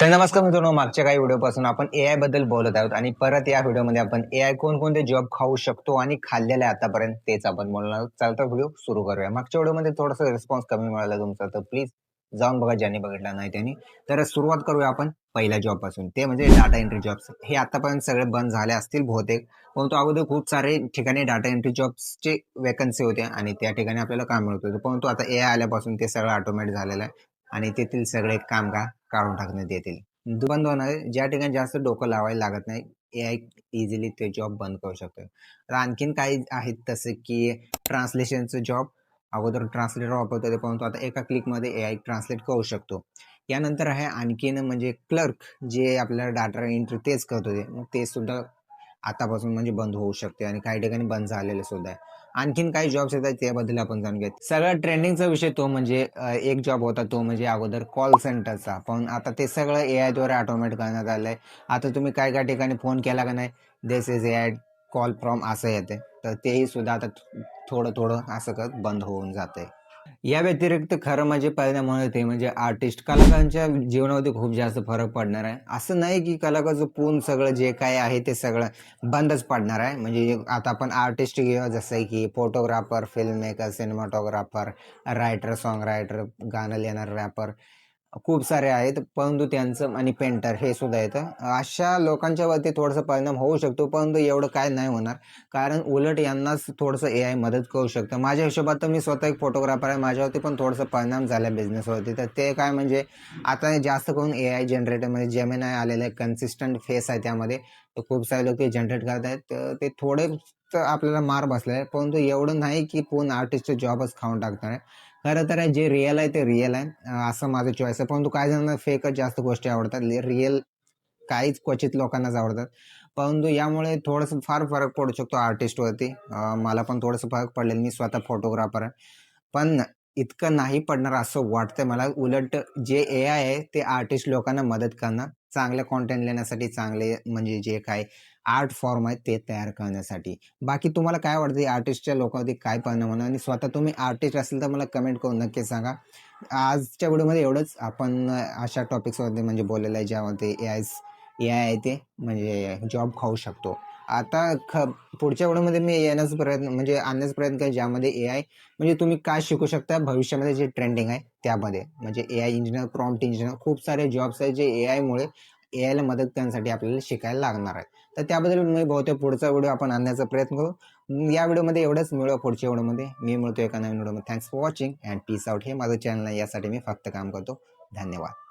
तर नमस्कार मित्रांनो मागच्या काही व्हिडिओपासून आपण ए आयबद्दल बोलत आहोत आणि परत या व्हिडिओमध्ये आपण ए आय कोणकोणते जॉब खाऊ शकतो आणि खाल्लेले आहे आतापर्यंत तेच आपण बोलणार आहोत. चालता व्हिडिओ सुरू करूया. मागच्या व्हिडिओमध्ये थोडासा रिस्पॉन्स कमी मिळाला तुमचा तर प्लीज जाऊन बघा ज्यांनी बघितला नाही त्यांनी. तर सुरुवात करूया आपण पहिल्या जॉबपासून. ते म्हणजे डाटा एंट्री जॉब्स हे आतापर्यंत सगळे बंद झाले असतील बहुतेक परंतु अगोदर खूप सारे ठिकाणी डाटा एंट्री जॉब्सचे वेकन्सी होते आणि त्या ठिकाणी आपल्याला काम मिळत होतं. परंतु आता ए आय आल्यापासून ते सगळं ऑटोमॅटिक झालेलं आहे आणि तेथील सगळे कामगार काढून टाकण्यात येतील. बंद होणार ज्या ठिकाणी जास्त डोकं लावायला लागत नाही ए आय इझिली ते जॉब बंद करू शकतो. तर आणखीन काही आहेत तसे की ट्रान्सलेशनचं जॉब अगोदर ट्रान्सलेटर वापरत होते परंतु आता एका क्लिकमध्ये ए आय ट्रान्सलेट करू शकतो. यानंतर आहे आणखीन म्हणजे क्लर्क जे आपल्याला डाटा एंट्री तेच करत होते मग ते सुद्धा आतापासून म्हणजे बंद होऊ शकते आणि काही ठिकाणी बंद झालेले सुद्धा आहे. आणखीन काही जॉब्स येतात त्याबद्दल आपण जाणून घेत सगळ्यात ट्रेंडिंगचा विषय तो म्हणजे एक जॉब होता तो म्हणजे अगोदर कॉल सेंटरचा पण आता ते सगळं ए आयद्वारे ऑटोमॅट करण्यात आलं आहे आता तुम्ही काय काय ठिकाणी फोन केला का नाही? This is A I call from असं येते तर तेही सुद्धा आता थोडं थोडं असं करत बंद होऊन जाते या व्यतिरिक्त खरं म्हणजे परिणाम होते म्हणजे आर्टिस्ट कलाकारांच्या जीवनामध्ये खूप जास्त फरक पडणार आहे. असं नाही की कलाकारचं पूर्ण सगळं जे काय आहे ते सगळं बंदच पडणार आहे. म्हणजे आता आपण आर्टिस्ट घेऊया जसं की photographer filmmaker cinematographer writer songwriter गाणं लिहिणार रॅपर खूप सारे आहेत. परंतु त्यांचं आणि पेंटर हे सुद्धा येतं अशा लोकांच्या वरती थोडासा परिणाम होऊ शकतो परंतु एवढं काय नाही होणार. कारण उलट यांनाच थोडंसं ए आय मदत करू शकतं. माझ्या हिशोबात तर मी स्वतः एक फोटोग्राफर आहे. माझ्यावरती पण थोडंसं परिणाम झाला बिझनेसवरती तर ते काय म्हणजे आता जास्त करून ए आय जनरेटरमध्ये जेमेन आय आलेलं आहे. कन्सिस्टंट फेस आहे त्यामध्ये. तर खूप सारे लोक ते जनरेट करत आहेत तर ते थोडे तर आपल्याला मार बसला आहे परंतु एवढं नाही की पूर्ण आर्टिस्टचं जॉबच खाऊन टाकणार आहे. खरं तर आहे जे रिअल आहे ते रिअल आहे. असं माझं चॉईस आहे. परंतु काही जणांना फेकच जास्त गोष्टी आवडतात. रिअल काहीच क्वचित लोकांनाच आवडतात. परंतु यामुळे थोडंसं फार फरक पडू शकतो आर्टिस्टवरती मला पण थोडंसं फरक पडलेलं. मी स्वतः फोटोग्राफर आहे. पण इतकं नाही पडणार असं वाटतंय मला. उलट जे ए आय आहे ते आर्टिस्ट लोकांना मदत करणार. चांगलं कॉन्टेंट लिहिण्यासाठी चांगले म्हणजे जे काय आर्ट फॉर्म आहेत ते तयार करण्यासाठी. बाकी तुम्हाला काय वाटतं आर्टिस्टच्या लोकांवरती काय परिणाम होणार? आणि स्वतः तुम्ही आर्टिस्ट असेल तर मला कमेंट करून नक्की सांगा. आजच्या व्हिडिओमध्ये एवढंच. आपण अशा टॉपिक्सवरती म्हणजे बोललेलं आहे ज्यामध्ये ए आय ए आय आहे ते म्हणजे जॉब खाऊ शकतो. आता ख पुढच्या व्हिडिओमध्ये मी येण्याचा प्रयत्न म्हणजे आणण्याचा प्रयत्न करेन ज्यामध्ये ए आय म्हणजे तुम्ही काय शिकू शकता भविष्यामध्ये जे ट्रेंडिंग आहे त्यामध्ये. म्हणजे A I engineer prompt engineer खूप सारे जॉब्स आहेत जे ए आयमुळे ए आयला मदत करण्यासाठी आपल्याला शिकायला लागणार आहे तर त्याबद्दल मी बहुतेक पुढचा व्हिडिओ आपण आणण्याचा प्रयत्न करू. या व्हिडिओमध्ये एवढंच मिळू पुढच्या व्हिडिओमध्ये मी मिळतो एका नवीन व्हिडिओमध्ये. Thanks for watching and peace out हे माझं चॅनल आहे यासाठी मी फक्त काम करतो. धन्यवाद.